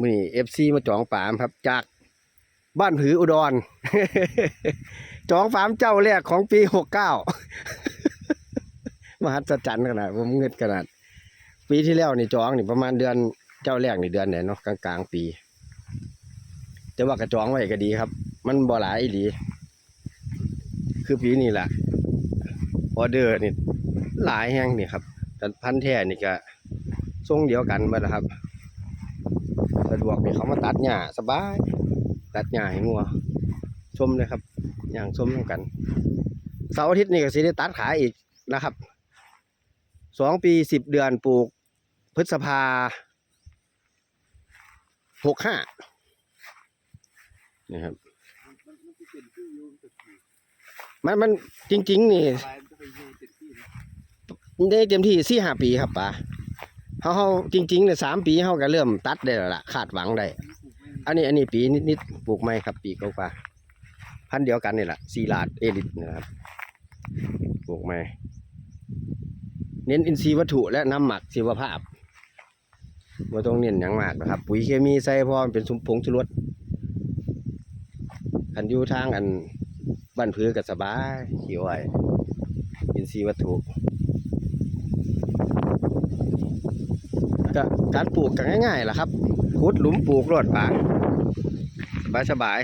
มือนี้เอฟซีมาจองฟาร์มครับ จากบ้านผืออุดร จองฟาร์มเจ้าแรกของปีหกเก้ามหัศจรรย์ขนาดผมเงินขนาด ปีที่แล้วนี่จองนี่ประมาณเดือนเจ้าแรกนี่เดือนไหนเนาะกลางกลางๆปี แต่ว่ากระจองไว้ก็ดีครับ มันบ่หลายอีหลีคือปีนี้แหละออเดอร์นี่หลายแห้งนี่ครับแต่พันแท้นี่ก็ทรงเดียวกันหมาแล้วครับ สะดวกนี่เขามาตัดหญ้าสบาย ตัดหญ้าให้งัวชมเลยครับ อย่างชมนำกันเสาร์อาทิตย์นี่ก็สิได้ตัดขายอีกนะครับสองปีสิบเดือนปลูกพฤษภาหกห้านี่ครับมันมันจะเป็นที่อยู่ตึกที่มันมันจริง ๆ นี่ปลายมันจะไปอยู่ตึกที่นะได้เต็มที่สี่ห้าปีครับป่า เขาเขาจริงๆเนี่ยสามปีเขาก็เริ่มตัดได้แล้วล่ะคาดหวังได้ อันนี้อันนี้ปีนิดๆปลูกไม่ครับปีกว่าๆพันเดียวกันนี่แหละซีลาดเอลิทนะครับปลูกไม่เน้นอินทรีย์วัตถุและน้ำหมักชีวภาพว่าต้องเน้นอย่างมากนะครับ ปุ๋ยเคมีใส่พอมันเป็นสมผงชูรสคันอยู่ทางอันบ้านพื้นกับสบายเขียวไว้อินทรีย์วัตถุ ก็การปลูกก็ง่ายๆแหละครับขุดหลุมปลูกรอดปางสบายสบาย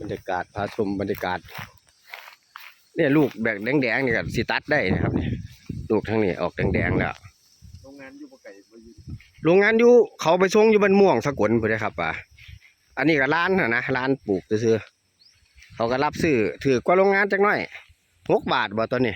บรรยากาศพาชมบรรยากาศเนี่ยลูกแบกแดงๆนี่ก็สิตัดได้นะครับเนี่ยลูกทั้งนี้ออกแดงๆแล้วโรงงานอยู่บ่ไก่บ่อยู่โรงงานอยู่เขาไปส่งอยู่บ้านม่วงสกลพุ่นเด้อครับป่ะ อันนี้ก็ร้านนะนะร้านปลูกซื้อเขาก็รับซื้อถือกว่าโรงงานจักหน่อยหกบาทบ่ตัวนี้